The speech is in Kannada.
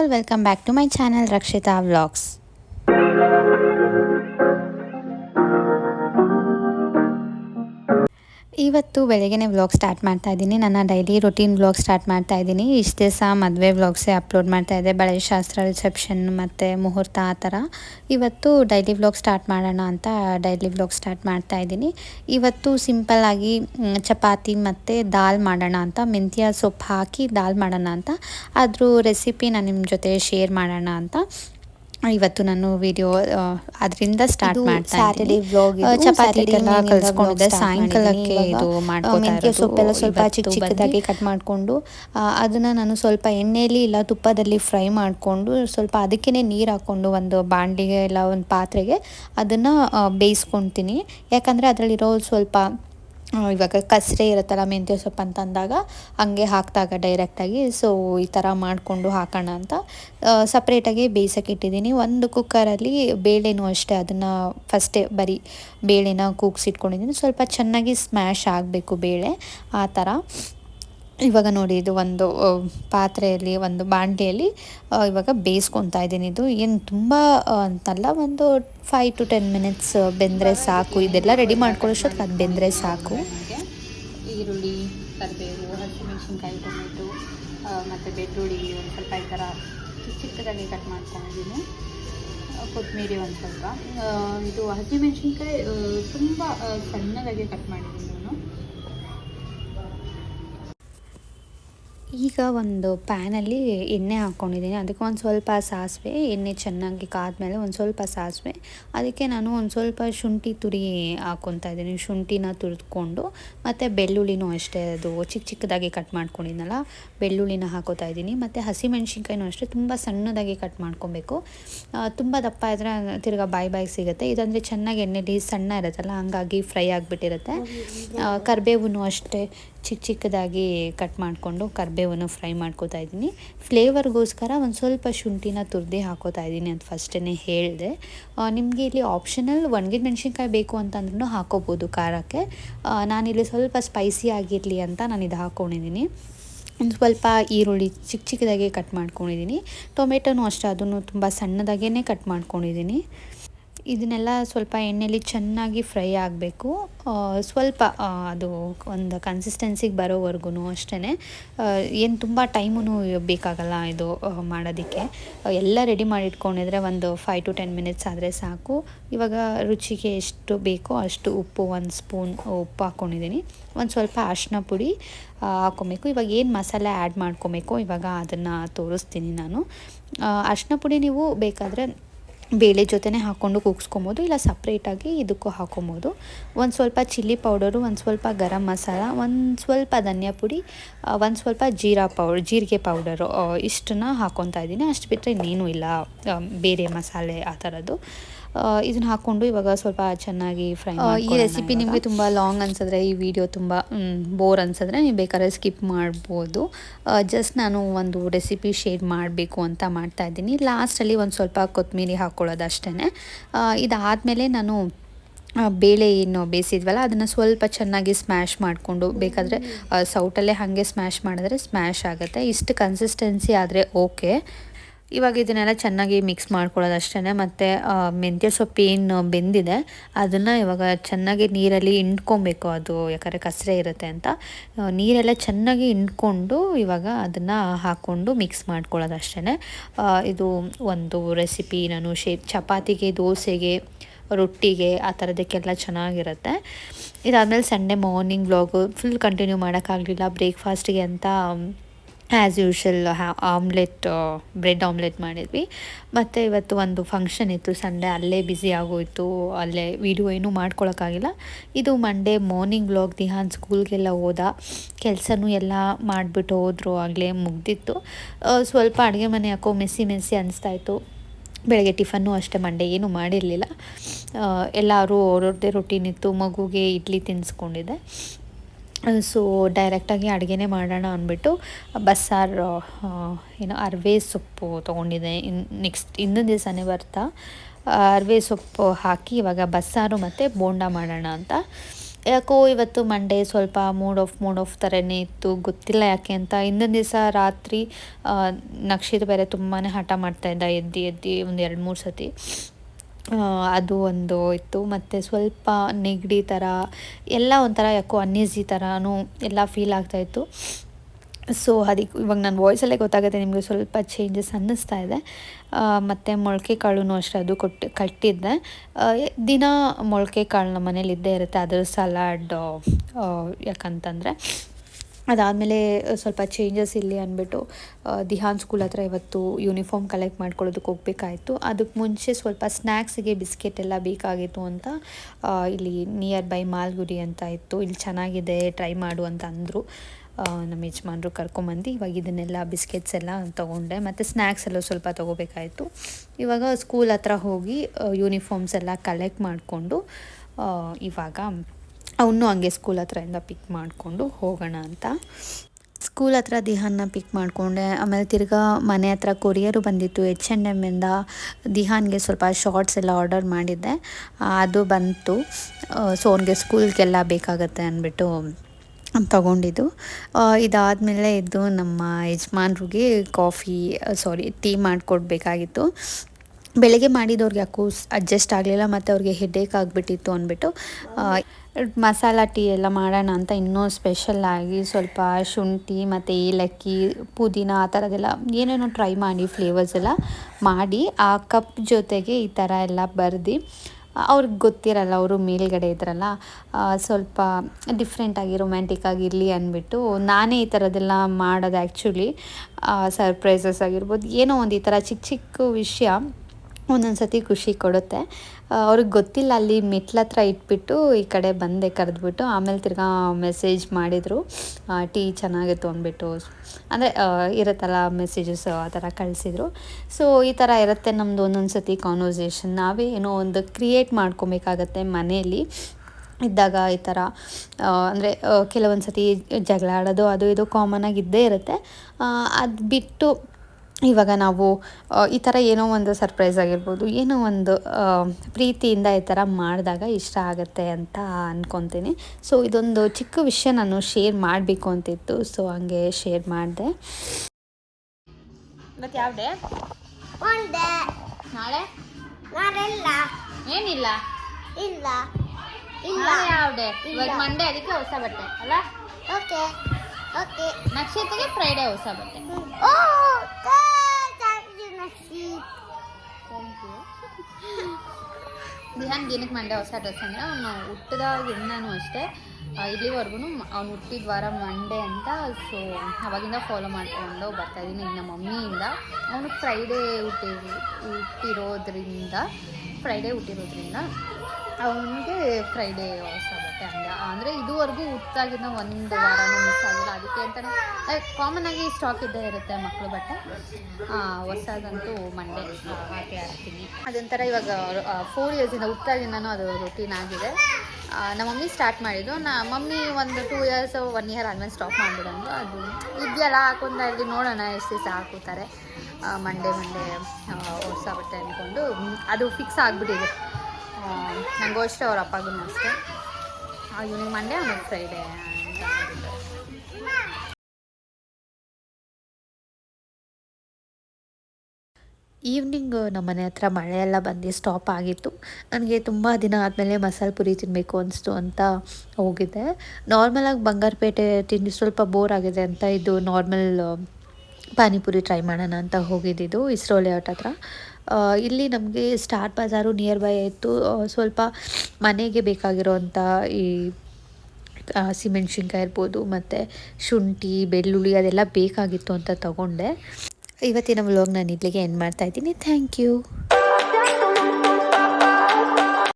all welcome back to my channel Rakshita vlogs ಇವತ್ತು ಬೆಳಗ್ಗೆ ವ್ಲಾಗ್ ಸ್ಟಾರ್ಟ್ ಮಾಡ್ತಾ ಇದ್ದೀನಿ. ನನ್ನ ಡೈಲಿ ರೊಟೀನ್ ವ್ಲಾಗ್ ಸ್ಟಾರ್ಟ್ ಮಾಡ್ತಾ ಇದ್ದೀನಿ. ಇಷ್ಟು ದಿವಸ ಮದುವೆ ವ್ಲಾಗ್ಸೇ ಅಪ್ಲೋಡ್ ಮಾಡ್ತಾ ಇದ್ದೆ. ಬಳೆ ಶಾಸ್ತ್ರ ರಿಸೆಪ್ಷನ್ ಮತ್ತು ಮುಹೂರ್ತ ಆ ಥರ. ಇವತ್ತು ಡೈಲಿ ವ್ಲಾಗ್ ಸ್ಟಾರ್ಟ್ ಮಾಡೋಣ ಅಂತ ಡೈಲಿ ವ್ಲಾಗ್ ಸ್ಟಾರ್ಟ್ ಮಾಡ್ತಾ ಇದ್ದೀನಿ. ಇವತ್ತು ಸಿಂಪಲ್ಲಾಗಿ ಚಪಾತಿ ಮತ್ತು ದಾಲ್ ಮಾಡೋಣ ಅಂತ, ಮೆಂತ್ಯ ಸೊಪ್ಪು ಹಾಕಿ ದಾಲ್ ಮಾಡೋಣ ಅಂತ. ಅದ್ರ ರೆಸಿಪಿ ನಾನು ನಿಮ್ಮ ಜೊತೆ ಶೇರ್ ಮಾಡೋಣ ಅಂತ. ಇವತ್ತು ನಾನು ವಿಡಿಯೋ ಅದರಿಂದ ಸ್ಟಾರ್ಟ್ ಮಾಡ್ತಾ. ಆ, ಚಪಾತಿ ಎಲ್ಲ ಕಲ್ಸ್ಕೊಂಡಿದ್ದೆ ಸಾಯಂಕಾಲಕ್ಕೆ ಇದು ಮೆಂತ್ಯ. ಸೊಪ್ಪೆಲ್ಲ ಸ್ವಲ್ಪ ಚಿಕ್ಕ ಚಿಕ್ಕದಾಗಿ ಕಟ್ ಮಾಡಿಕೊಂಡು ಅದನ್ನು ನಾನು ಸ್ವಲ್ಪ ಎಣ್ಣೆಯಲ್ಲಿ ಇಲ್ಲ ತುಪ್ಪದಲ್ಲಿ ಫ್ರೈ ಮಾಡಿಕೊಂಡು ಸ್ವಲ್ಪ ಅದಕ್ಕೇ ನೀರು ಹಾಕ್ಕೊಂಡು ಒಂದು ಬಾಂಡಿಗೆ ಇಲ್ಲ ಒಂದು ಪಾತ್ರೆಗೆ ಅದನ್ನು ಬೇಯಿಸ್ಕೊತೀನಿ ಯಾಕಂದರೆ ಅದರಲ್ಲಿರೋ ಸ್ವಲ್ಪ ಇವಾಗ ಕಸರೆ ಇರುತ್ತಲ್ಲ ಮೆಂತ್ಯ ಸೊಪ್ಪು ಅಂತ ಅಂದಾಗ ಹಂಗೆ ಹಾಕಿದಾಗ ಡೈರೆಕ್ಟಾಗಿ ಸೊ ಈ ಥರ ಮಾಡಿಕೊಂಡು ಹಾಕೋಣ ಅಂತ. ಸಪ್ರೇಟಾಗಿ ಬೇಯಿಸೋಕೆ ಇಟ್ಟಿದ್ದೀನಿ. ಒಂದು ಕುಕ್ಕರಲ್ಲಿ ಬೇಳೆನೂ ಅಷ್ಟೇ. ಅದನ್ನು ಫಸ್ಟೇ ಬರೀ ಬೇಳೆನ ಕೂಗ್ಸಿಟ್ಕೊಂಡಿದ್ದೀನಿ. ಸ್ವಲ್ಪ ಚೆನ್ನಾಗಿ ಸ್ಮ್ಯಾಶ್ ಆಗಬೇಕು ಬೇಳೆ. ಆ ಥರ ಇವಾಗ ನೋಡಿ ಇದು ಒಂದು ಪಾತ್ರೆಯಲ್ಲಿ, ಒಂದು ಬಾಂಡೆಯಲ್ಲಿ ಇವಾಗ ಬೇಯಿಸ್ಕೊತಾ ಇದ್ದೀನಿ. ಇದು ಏನು ತುಂಬ ಅಂತಲ್ಲ, ಒಂದು ಫೈವ್ ಟು ಟೆನ್ ಮಿನಿಟ್ಸ್ ಬೆಂದರೆ ಸಾಕು. ಇದೆಲ್ಲ ರೆಡಿ ಮಾಡ್ಕೊಳ್ಳೋಷ್ಟೊತ್ತಿಗೆ ಅದು ಬೆಂದರೆ ಸಾಕು. ಈರುಳ್ಳಿ, ಕರಿಬೇವು ಹಸಿಮೆಣಸಿನ್ಕಾಯಿ ಟೊಮೆಟೊ ಮತ್ತು ಬೆಳ್ಳುಳ್ಳಿ ಒಂದು ಸ್ವಲ್ಪ ಈ ಥರ ಚಿಕ್ಕ ಚಿಕ್ಕದಾಗಿ ಕಟ್ ಮಾಡ್ತಾ ಇದ್ದೀನಿ. ಕೊತ್ತಂಬರಿ ಒಂದು ಸ್ವಲ್ಪ. ಇದು ಹಸಿಮೆಣಸಿನ್ಕಾಯಿ ತುಂಬ ಸಣ್ಣದಾಗಿ ಕಟ್ ಮಾಡಿದ್ದೀನಿ ನಾನು. ಈಗ ಒಂದು ಪ್ಯಾನಲ್ಲಿ ಎಣ್ಣೆ ಹಾಕ್ಕೊಂಡಿದ್ದೀನಿ ಅದಕ್ಕೆ ಒಂದು ಸ್ವಲ್ಪ ಸಾಸಿವೆ, ಎಣ್ಣೆ ಚೆನ್ನಾಗಿ ಕಾದ್ಮೇಲೆ ಒಂದು ಸ್ವಲ್ಪ ಸಾಸಿವೆ. ಅದಕ್ಕೆ ನಾನು ಒಂದು ಸ್ವಲ್ಪ ಶುಂಠಿ ತುರಿ ಹಾಕ್ಕೊತಾ ಇದ್ದೀನಿ. ಶುಂಠಿನ ತುರಿದ್ಕೊಂಡು ಮತ್ತು ಬೆಳ್ಳುಳ್ಳಿನೂ ಅಷ್ಟೇ. ಅದು ಚಿಕ್ಕ ಚಿಕ್ಕದಾಗಿ ಕಟ್ ಮಾಡ್ಕೊಂಡಿದ್ನಲ್ಲ, ಬೆಳ್ಳುಳ್ಳಿನ ಹಾಕೋತಾ ಇದ್ದೀನಿ. ಮತ್ತು ಹಸಿಮೆಣ್ಸಿನ್ಕಾಯಿನೂ ಅಷ್ಟೇ, ತುಂಬ ಸಣ್ಣದಾಗಿ ಕಟ್ ಮಾಡ್ಕೊಬೇಕು. ತುಂಬ ದಪ್ಪ ಇದ್ರೆ ತಿರ್ಗಾ ಬಾಯಿ ಬಾಯಿಗೆ ಸಿಗುತ್ತೆ. ಇದಂದರೆ ಚೆನ್ನಾಗಿ ಎಣ್ಣೆಲಿ ಸಣ್ಣ ಇರುತ್ತಲ್ಲ, ಹಂಗಾಗಿ ಫ್ರೈ ಆಗಿಬಿಟ್ಟಿರುತ್ತೆ. ಕರಿಬೇವು ಅಷ್ಟೇ. ಚಿಕ್ಕ ಚಿಕ್ಕದಾಗಿ ಕಟ್ ಮಾಡಿಕೊಂಡು ಕರಿಬೇವನ್ನು ಫ್ರೈ ಮಾಡ್ಕೋತಾ ಇದ್ದೀನಿ. ಫ್ಲೇವರ್ಗೋಸ್ಕರ ಒಂದು ಸ್ವಲ್ಪ ಶುಂಠಿನ ತುರ್ದಿ ಹಾಕೋತಾ ಇದ್ದೀನಿ ಅಂತ ಫಸ್ಟೇ ಹೇಳಿದೆ. ನಿಮಗೆ ಇಲ್ಲಿ ಆಪ್ಷನಲ್ ಒಣಗಿದ ಮೆಣಸಿನ್ಕಾಯಿ ಬೇಕು ಅಂತಂದ್ರೂ ಹಾಕೋಬೋದು ಖಾರಕ್ಕೆ. ನಾನಿಲ್ಲಿ ಸ್ವಲ್ಪ ಸ್ಪೈಸಿ ಆಗಿರಲಿ ಅಂತ ನಾನು ಇದು ಹಾಕ್ಕೊಂಡಿದ್ದೀನಿ ಒಂದು ಸ್ವಲ್ಪ ಈರುಳ್ಳಿ ಚಿಕ್ಕ ಚಿಕ್ಕದಾಗಿ ಕಟ್ ಮಾಡ್ಕೊಂಡಿದ್ದೀನಿ. ಟೊಮೆಟೊನೂ ಅಷ್ಟೇ, ಅದನ್ನು ತುಂಬ ಸಣ್ಣದಾಗೇ ಕಟ್ ಮಾಡ್ಕೊಂಡಿದ್ದೀನಿ. ಇದನ್ನೆಲ್ಲ ಸ್ವಲ್ಪ ಎಣ್ಣೆಯಲ್ಲಿ ಚೆನ್ನಾಗಿ ಫ್ರೈ ಆಗಬೇಕು. ಸ್ವಲ್ಪ ಅದು ಒಂದು ಕನ್ಸಿಸ್ಟೆನ್ಸಿಗೆ ಬರೋವರೆಗೂ ಅಷ್ಟೇ ಏನು ತುಂಬ ಟೈಮೂ ಬೇಕಾಗಲ್ಲ ಇದು ಮಾಡೋದಕ್ಕೆ. ಎಲ್ಲ ರೆಡಿ ಮಾಡಿ ಇಟ್ಕೊಂಡಿದ್ರೆ ಒಂದು ಫೈವ್ ಟು ಟೆನ್ ಮಿನಿಟ್ಸ್ ಆದರೆ ಸಾಕು. ಇವಾಗ ರುಚಿಗೆ ಎಷ್ಟು ಬೇಕೋ ಅಷ್ಟು ಉಪ್ಪು, ಒಂದು ಸ್ಪೂನ್ ಉಪ್ಪು ಹಾಕ್ಕೊಂಡಿದ್ದೀನಿ ಒಂದು ಸ್ವಲ್ಪ ಅರಿಶಿನ ಪುಡಿ ಹಾಕ್ಕೊಬೇಕು ಇವಾಗ ಏನು ಮಸಾಲೆ ಆ್ಯಡ್ ಮಾಡ್ಕೊಬೇಕು, ಇವಾಗ ಅದನ್ನು ತೋರಿಸ್ತೀನಿ ನಾನು. ಅರಿಶಿನ ಪುಡಿ ನೀವು ಬೇಕಾದರೆ ಬೇಳೆ ಜೊತೆನೇ ಹಾಕ್ಕೊಂಡು ಕೂಗಿಸ್ಕೊಬೋದು, ಇಲ್ಲ ಸಪ್ರೇಟಾಗಿ ಇದಕ್ಕೂ ಹಾಕ್ಕೊಬೋದು. ಒಂದು ಸ್ವಲ್ಪ ಚಿಲ್ಲಿ ಪೌಡರು ಒಂದು ಸ್ವಲ್ಪ ಗರಂ ಮಸಾಲ, ಒಂದು ಸ್ವಲ್ಪ ಧನಿಯಾ ಪುಡಿ ಒಂದು ಸ್ವಲ್ಪ ಜೀರಾ ಪೌಡರ್ ಜೀರಿಗೆ ಪೌಡರು ಇಷ್ಟನ್ನ ಹಾಕ್ಕೊತಾ ಇದ್ದೀನಿ. ಅಷ್ಟು ಬಿಟ್ಟರೆ ಇನ್ನೇನೂ ಇಲ್ಲ. ಬೇರೆ ಮಸಾಲೆ ಆ ಥರದ್ದು ಇದನ್ನು ಹಾಕ್ಕೊಂಡು ಇವಾಗ ಸ್ವಲ್ಪ ಚೆನ್ನಾಗಿ ಫ್ರೈ ಈ ರೆಸಿಪಿ ನಿಮಗೆ ತುಂಬ ಲಾಂಗ್ ಅನ್ಸಿದ್ರೆ ಈ ವಿಡಿಯೋ ತುಂಬ ಬೋರ್ ಅನ್ಸಿದ್ರೆ ನೀವು ಬೇಕಾದ್ರೆ ಸ್ಕಿಪ್ ಮಾಡ್ಬೋದು. ಜಸ್ಟ್ ನಾನು ಒಂದು ರೆಸಿಪಿ ಶೇರ್ ಮಾಡಬೇಕು ಅಂತ ಮಾಡ್ತಾ ಇದ್ದೀನಿ. ಲಾಸ್ಟಲ್ಲಿ ಒಂದು ಸ್ವಲ್ಪ ಕೊತ್ತಂಬರಿ ಹಾಕ್ಕೊಳ್ಳೋದು ಅಷ್ಟೇ ಇದಾದಮೇಲೆ ನಾನು ಬೇಳೆ ಏನು ಬೇಯಿಸಿದ್ವಲ್ಲ ಅದನ್ನು ಸ್ವಲ್ಪ ಚೆನ್ನಾಗಿ ಸ್ಮ್ಯಾಶ್ ಮಾಡಿಕೊಂಡು ಬೇಕಾದರೆ ಸೌಟಲ್ಲೇ ಹಾಗೆ ಸ್ಮ್ಯಾಶ್ ಮಾಡಿದ್ರೆ ಸ್ಮ್ಯಾಶ್ ಆಗುತ್ತೆ. ಇಷ್ಟು ಕನ್ಸಿಸ್ಟೆನ್ಸಿ ಆದರೆ ಓಕೆ ಇವಾಗ ಇದನ್ನೆಲ್ಲ ಚೆನ್ನಾಗಿ ಮಿಕ್ಸ್ ಮಾಡ್ಕೊಳ್ಳೋದು ಅಷ್ಟೇ ಮತ್ತು ಮೆಂತ್ಯ ಸೊಪ್ಪು ಬೆಂದಿದೆ, ಅದನ್ನು ಇವಾಗ ಚೆನ್ನಾಗಿ ನೀರಲ್ಲಿ ಹಿಂಡ್ಕೊಬೇಕು ಅದು, ಯಾಕಂದರೆ ಕಸರೆ ಇರುತ್ತೆ ಅಂತ. ನೀರೆಲ್ಲ ಚೆನ್ನಾಗಿ ಹಿಂಡ್ಕೊಂಡು ಇವಾಗ ಅದನ್ನು ಹಾಕ್ಕೊಂಡು ಮಿಕ್ಸ್ ಮಾಡ್ಕೊಳ್ಳೋದು ಅಷ್ಟೇ ಇದು ಒಂದು ರೆಸಿಪಿ ನಾನು ಶೇಪ್ ಚಪಾತಿಗೆ, ದೋಸೆಗೆ, ರೊಟ್ಟಿಗೆ, ಆ ಥರದಕ್ಕೆಲ್ಲ ಚೆನ್ನಾಗಿರುತ್ತೆ. ಇದಾದಮೇಲೆ Sunday morning vlog full continue ಮಾಡೋಕ್ಕಾಗಲಿಲ್ಲ. ಬ್ರೇಕ್ಫಾಸ್ಟಿಗೆ ಅಂತ as usual omelette bread omelette ಮಾಡಿದ್ವಿ. ಮತ್ತು ಇವತ್ತು ಒಂದು ಫಂಕ್ಷನ್ ಇತ್ತು. ಸಂಡೇ ಅಲ್ಲೇ ಬ್ಯುಸಿ ಆಗೋಯಿತು. ಅಲ್ಲೇ ವಿಡಿಯೋ ಏನೂ ಮಾಡ್ಕೊಳಕ್ಕಾಗಿಲ್ಲ. ಇದು ಮಂಡೇ ಮಾರ್ನಿಂಗ್ ವ್ಲಾಗ್ ದಿಹಾನ್ ಸ್ಕೂಲ್ಗೆಲ್ಲ ಹೋದ. ಕೆಲಸನೂ ಎಲ್ಲ ಮಾಡಿಬಿಟ್ಟು ಹೋದರು. ಆಗಲೇ ಮುಗ್ದಿತ್ತು. ಸ್ವಲ್ಪ ಅಡುಗೆ ಮನೆ ಯಾಕೋ ಮೆಸ್ಸಿ ಮೆಸ್ಸಿ ಅನಿಸ್ತಾ ಇತ್ತು ಬೆಳಗ್ಗೆ ಟಿಫನ್ನು ಅಷ್ಟೇ. ಮಂಡೆ ಏನೂ ಮಾಡಿರಲಿಲ್ಲ. ಎಲ್ಲರೂ ಅವ್ರವ್ರದ್ದೇ ರೊಟೀನ್ ಇತ್ತು. ಮಗುಗೆ ಇಡ್ಲಿ ತಿನ್ನಿಸ್ಕೊಂಡಿದ್ದೆ ಸೊ ಡೈರೆಕ್ಟಾಗಿ ಅಡುಗೆನೇ ಮಾಡೋಣ ಅಂದ್ಬಿಟ್ಟು ಬಸ್ಸಾರು ಏನು ಅರವೆ ಸೊಪ್ಪು ತೊಗೊಂಡಿದ್ದೆ. ಇನ್ ನೆಕ್ಸ್ಟ್ ಇನ್ನೊಂದು ದಿವಸನೇ ಬರ್ತಾ. ಅರವೆ ಸೊಪ್ಪು ಹಾಕಿ ಇವಾಗ ಬಸ್ಸಾರು ಮತ್ತು ಬೋಂಡ ಮಾಡೋಣ ಅಂತ. ಯಾಕೋ ಇವತ್ತು ಮಂಡೇ ಸ್ವಲ್ಪ ಮೂಡ್ ಆಫ್ ಮೂಡ್ ಆಫ್ ಥರನೇ ಇತ್ತು. ಗೊತ್ತಿಲ್ಲ ಯಾಕೆ ಅಂತ. ಇನ್ನೊಂದು ದಿವಸ ರಾತ್ರಿ ನಕ್ಷತ್ರ ಬೇರೆ ತುಂಬಾ ಹಠ ಮಾಡ್ತಾಯಿದ್ದ ಎದ್ದು ಎದ್ದು ಒಂದು ಎರಡು ಮೂರು ಸತಿ. ಅದು ಒಂದು ಇತ್ತು. ಮತ್ತು ಸ್ವಲ್ಪ ನೆಗಡಿ ಥರ, ಎಲ್ಲ ಒಂಥರ ಯಾಕೋ ಅನ್ಯಸಿ ಥರನೂ ಎಲ್ಲ ಫೀಲ್ ಆಗ್ತಾಯಿತ್ತು ಸೊ ಅದಕ್ಕೆ ಇವಾಗ ನನ್ನ ವಾಯ್ಸಲ್ಲೇ ಗೊತ್ತಾಗುತ್ತೆ ನಿಮಗೆ ಸ್ವಲ್ಪ ಚೇಂಜಸ್ ಅನ್ನಿಸ್ತಾ ಇದೆ. ಮತ್ತು ಮೊಳಕೆ ಕಾಳು ಅಷ್ಟೇ ಅದು ಕೊಟ್ಟು ಕಟ್ಟಿದ್ದೆ. ದಿನ ಮೊಳಕೆ ಕಾಳು ನಮ್ಮ ಮನೇಲಿ ಇದ್ದೇ ಇರುತ್ತೆ. ಅದರ ಸಲಾಡ್ ಯಾಕಂತಂದರೆ ಅದಾದಮೇಲೆ ಸ್ವಲ್ಪ ಚೇಂಜಸ್ ಇಲ್ಲಿ ಅಂದ್ಬಿಟ್ಟು ದಿಹಾನ್ ಸ್ಕೂಲ್ ಹತ್ರ ಇವತ್ತು ಯೂನಿಫಾರ್ಮ್ ಕಲೆಕ್ಟ್ ಮಾಡ್ಕೊಳ್ಳೋದಕ್ಕೆ ಹೋಗ್ಬೇಕಾಯಿತು. ಅದಕ್ಕೆ ಮುಂಚೆ ಸ್ವಲ್ಪ ಸ್ನ್ಯಾಕ್ಸಿಗೆ ಬಿಸ್ಕೆಟ್ ಎಲ್ಲ ಬೇಕಾಗಿತ್ತು ಅಂತ ಇಲ್ಲಿ ನಿಯರ್ ಬೈ ಮಾಲ್ಗುಡಿ ಅಂತ ಇತ್ತು. ಇಲ್ಲಿ ಚೆನ್ನಾಗಿದೆ ಟ್ರೈ ಮಾಡು ಅಂತ ಅಂದರು. ನಮ್ಮ ಯಜಮಾನ್ರು ಕರ್ಕೊಂಬಂದು ಇವಾಗ ಇದನ್ನೆಲ್ಲ ಬಿಸ್ಕೆಟ್ಸ್ ಎಲ್ಲ ತೊಗೊಂಡೆ. ಮತ್ತು ಸ್ನ್ಯಾಕ್ಸ್ ಎಲ್ಲ ಸ್ವಲ್ಪ ತೊಗೋಬೇಕಾಯಿತು. ಇವಾಗ ಸ್ಕೂಲ್ ಹತ್ರ ಹೋಗಿ ಯೂನಿಫಾರ್ಮ್ಸ್ ಎಲ್ಲ ಕಲೆಕ್ಟ್ ಮಾಡಿಕೊಂಡು ಇವಾಗ ಅವನು ಹಂಗೆ ಸ್ಕೂಲ್ ಹತ್ರದಿಂದ ಪಿಕ್ ಮಾಡಿಕೊಂಡು ಹೋಗೋಣ ಅಂತ. ಸ್ಕೂಲ್ ಹತ್ರ ದಿಹಾನ್ನ ಪಿಕ್ ಮಾಡಿಕೊಂಡೆ. ಆಮೇಲೆ ತಿರ್ಗಾ ಮನೆ ಹತ್ರ ಕೊರಿಯರು ಬಂದಿತ್ತು ಎಚ್ ಆ್ಯಂಡ್ ಎಮ್ಮಿಂದ ದಿಹಾನ್ಗೆ ಸ್ವಲ್ಪ ಶಾರ್ಟ್ಸ್ ಎಲ್ಲ ಆರ್ಡರ್ ಮಾಡಿದ್ದೆ. ಅದು ಬಂತು. ಸೊ ಅವನಿಗೆ ಸ್ಕೂಲ್ಗೆಲ್ಲ ಬೇಕಾಗತ್ತೆ ಅಂದ್ಬಿಟ್ಟು ತಗೊಂಡಿದ್ದು. ಇದಾದಮೇಲೆ ಇದ್ದು ನಮ್ಮ ಯಜಮಾನ್ರಿಗೆ ಕಾಫಿ ಸಾರಿ ಟೀ ಮಾಡಿಕೊಡ್ಬೇಕಾಗಿತ್ತು. ಬೆಳಗ್ಗೆ ಮಾಡಿದವ್ರಿಗೆ ಯಾಕೋ ಅಡ್ಜಸ್ಟ್ ಆಗಲಿಲ್ಲ ಮತ್ತು ಅವ್ರಿಗೆ ಹೆಡೇಕ್ ಆಗಿಬಿಟ್ಟಿತ್ತು ಅಂದ್ಬಿಟ್ಟು ಮಸಾಲ ಟೀ ಎಲ್ಲ ಮಾಡೋಣ ಅಂತ ಇನ್ನೂ ಸ್ಪೆಷಲ್ಲಾಗಿ ಸ್ವಲ್ಪ ಶುಂಠಿ ಮತ್ತು ಏಲಕ್ಕಿ, ಪುದೀನ ಆ ಥರದ್ದೆಲ್ಲ ಏನೇನೋ ಟ್ರೈ ಮಾಡಿ ಫ್ಲೇವರ್ಸ್ ಎಲ್ಲ ಮಾಡಿ ಆ ಕಪ್ ಜೊತೆಗೆ ಈ ಥರ ಎಲ್ಲ ಬರ್ದು, ಅವ್ರಿಗೆ ಗೊತ್ತಿರಲ್ಲ ಅವರು ಮೇಲ್ಗಡೆ ಇದ್ರಲ್ಲ ಸ್ವಲ್ಪ ಡಿಫ್ರೆಂಟಾಗಿ ರೊಮ್ಯಾಂಟಿಕ್ ಆಗಿರಲಿ ಅಂದ್ಬಿಟ್ಟು ನಾನೇ ಈ ಥರದ್ದೆಲ್ಲ ಮಾಡೋದು ಆ್ಯಕ್ಚುಲಿ ಸರ್ಪ್ರೈಸಸ್ ಆಗಿರ್ಬೋದು. ಏನೋ ಒಂದು ಈ ಥರ ಚಿಕ್ಕ ಚಿಕ್ಕ ವಿಷಯ. ಒಂದೊಂದು ಸತಿ ಖುಷಿ ಕೊಡುತ್ತೆ. ಅವ್ರಿಗೆ ಗೊತ್ತಿಲ್ಲ, ಅಲ್ಲಿ ಮೆಟ್ಲ ಹತ್ರ ಇಟ್ಬಿಟ್ಟು ಈ ಕಡೆ ಬಂದೆ ಕರೆದ್ಬಿಟ್ಟು, ಆಮೇಲೆ ತಿರ್ಗಾ ಮೆಸೇಜ್ ಮಾಡಿದರು. ಟೀ ಚೆನ್ನಾಗಿತ್ತು ಅಂದ್ಬಿಟ್ಟು ಅಂದರೆ ಇರುತ್ತಲ್ಲ ಮೆಸೇಜಸ್ ಆ ಥರ ಕಳಿಸಿದ್ರು. ಸೊ ಈ ಥರ ಇರುತ್ತೆ ನಮ್ಮದು ಒಂದೊಂದು ಸತಿ ಕಾನ್ವರ್ಸೇಷನ್ ನಾವೇ ಏನೋ ಒಂದು ಕ್ರಿಯೇಟ್ ಮಾಡ್ಕೊಬೇಕಾಗತ್ತೆ ಮನೆಯಲ್ಲಿ. ಇದ್ದಾಗ ಈ ಥರ ಅಂದರೆ ಕೆಲವೊಂದು ಸತಿ ಜಗಳ ಆಡೋದು, ಅದು ಇದು ಕಾಮನ್ ಆಗಿ ಇದ್ದೇ ಇರುತ್ತೆ. ಅದು ಬಿಟ್ಟು ಇವಾಗ ನಾವು ಈ ಥರ ಏನೋ ಒಂದು ಸರ್ಪ್ರೈಸ್ ಆಗಿರ್ಬೋದು ಏನೋ ಒಂದು ಪ್ರೀತಿಯಿಂದ ಈ ಥರ ಮಾಡಿದಾಗ ಇಷ್ಟ ಆಗುತ್ತೆ ಅಂತ ಅಂದ್ಕೊತೀನಿ ಸೊ ಇದೊಂದು ಚಿಕ್ಕ ವಿಷಯ ನಾನು ಶೇರ್ ಮಾಡಬೇಕು ಅಂತಿತ್ತು. ಸೊ ಹಂಗೆ ಶೇರ್ ಮಾಡಿದೆ. ಮತ್ತೆ ಯಾವ ಡೇ ನಾಳೆ? ನಾಳೆಲ್ಲ. ಏನಿಲ್ಲ? ಇಲ್ಲ. ಇಲ್ಲ. ಯಾವ ಡೇ ಇವಾಗ ಮಂಡೇ ಅದಕ್ಕೆ ಹೊಸ ಬಟ್ಟೆ ಅಲ್ಲ ಓಕೆ. ಓಕೆ. ನಕ್ಷತ್ರಕ್ಕೆ ಫ್ರೈಡೇ ಹೊಸ ಬಟ್ಟೆ. ಓ. ದಿಹಾನ್ ದಿನಕ್ಕೆ ಮಂಡೆ ಹೊಸ ಡ್ರೆಸ್ ಅಂದರೆ ಅವನು ಹುಟ್ಟಿದಾಗಿಂದನೂ ಅಷ್ಟೇ. ಇಲ್ಲಿವರೆಗೂ ಅವ್ನು ಹುಟ್ಟಿದ ವಾರ ಮಂಡೇ ಅಂತ ಸೊ ಅವಾಗಿಂದ ಫಾಲೋ ಮಾಡ್ಕೊಂಡು ಬರ್ತಾ ಇದ್ದೀನಿ. ಈಗ ನಮ್ಮ ಮಮ್ಮಿಯಿಂದ. ಅವನು ಫ್ರೈಡೇ ಹುಟ್ಟಿ, ಹುಟ್ಟಿರೋದ್ರಿಂದ ಫ್ರೈಡೇ ಹುಟ್ಟಿರೋದ್ರಿಂದ ಅವನಿಗೆ ಫ್ರೈಡೇ ಹೊಸ ಬಟ್ಟೆ ಹಂಗೆ. ಅಂದರೆ ಇದುವರೆಗೂ ಹುಟ್ಟಾಗಿನ ಒಂದು ವಾರನೂ ಮಿಸ್ ಆಗಿಲ್ಲ. ಅದಕ್ಕೆ ಅಂತಲೇ ಕಾಮನ್ ಆಗಿ ಸ್ಟಾಕ್ ಇದ್ದೇ ಇರುತ್ತೆ ಮಕ್ಕಳು ಬಟ್ಟೆ. ಹೊಸದಂತೂ ಮಂಡೆ ಹಾಕಿ ಹಾಕ್ತೀನಿ. ಅದೊಂಥರ ಇವಾಗ ಫೋರ್ ಇಯರ್ಸಿಂದ ಉತ್ತಾಗಿಂದನೂ ಅದು ರುಟೀನ್ ಆಗಿದೆ. ನಮ್ಮ ಮಮ್ಮಿ ಸ್ಟಾರ್ಟ್ ಮಾಡಿದ್ದು. ನಾ, ಮಮ್ಮಿ ಒಂದು ಟೂ ಇಯರ್ಸ್ ಒನ್ ಇಯರ್ ಆದ್ಮೇಲೆ ಸ್ಟಾಪ್ ಮಾಡಿಬಿಡೋದು. ಅದು ಇದೆಯಲ್ಲ, ಹಾಕೊಂಡು ಅಲ್ಲಿ ನೋಡೋಣ, ಎಷ್ಟು ದಿವಸ ಹಾಕೋತಾರೆ ಮಂಡೇ ಮಂಡೇ ಹೊಸ ಬಟ್ಟೆ ಅಂದ್ಕೊಂಡು ಅದು ಫಿಕ್ಸ್ ಆಗಿಬಿಟ್ಟಿದೆ. ನನಗೂ ಅಷ್ಟೇ, ಅವ್ರ ಅಪ್ಪಗೂ ಅಷ್ಟೇ. ಇವನಿಗೆ ಈವ್ನಿಂಗ್ ನಮ್ಮ ಮನೆ ಹತ್ರ ಮಳೆ ಎಲ್ಲ ಬಂದು ಸ್ಟಾಪ್ ಆಗಿತ್ತು ನನಗೆ ತುಂಬ ದಿನ ಆದಮೇಲೆ ಮಸಾಲೆ ಪುರಿ ತಿನ್ನಬೇಕು ಅನಿಸ್ತು ಅಂತ ಹೋಗಿದ್ದೆ ನಾರ್ಮಲಾಗಿ ಬಂಗಾರಪೇಟೆ ತಿಂಡಿ ಸ್ವಲ್ಪ ಬೋರ್ ಆಗಿದೆ ಅಂತ ಇದು ನಾರ್ಮಲ್ ಪಾನಿಪುರಿ ಟ್ರೈ ಮಾಡೋಣ ಅಂತ ಹೋಗಿದ್ದಿದ್ದು ಇಸ್ರೋ ಲೇಔಟ್ ಹತ್ರ ಇಲ್ಲಿ ನಮಗೆ ಸ್ಟಾರ್ ಬಜಾರು ನಿಯರ್ ಬೈ ಇತ್ತು ಸ್ವಲ್ಪ ಮನೆಗೆ ಬೇಕಾಗಿರೋವಂಥ ಈ ಹಸಿಮೆಣ್ಸಿನ್ಕಾಯಿ ಇರ್ಬೋದು, ಮತ್ತು ಶುಂಠಿ, ಬೆಳ್ಳುಳ್ಳಿ ಅದೆಲ್ಲ ಬೇಕಾಗಿತ್ತು ಅಂತ ತಗೊಂಡೆ. ಇವತ್ತಿನ ವ್ಲಾಗ್ ನಾನು ಇಲ್ಲಿಗೆ ಎಂಡ್ ಮಾಡ್ತಾ ಇದ್ದೀನಿ. Thank you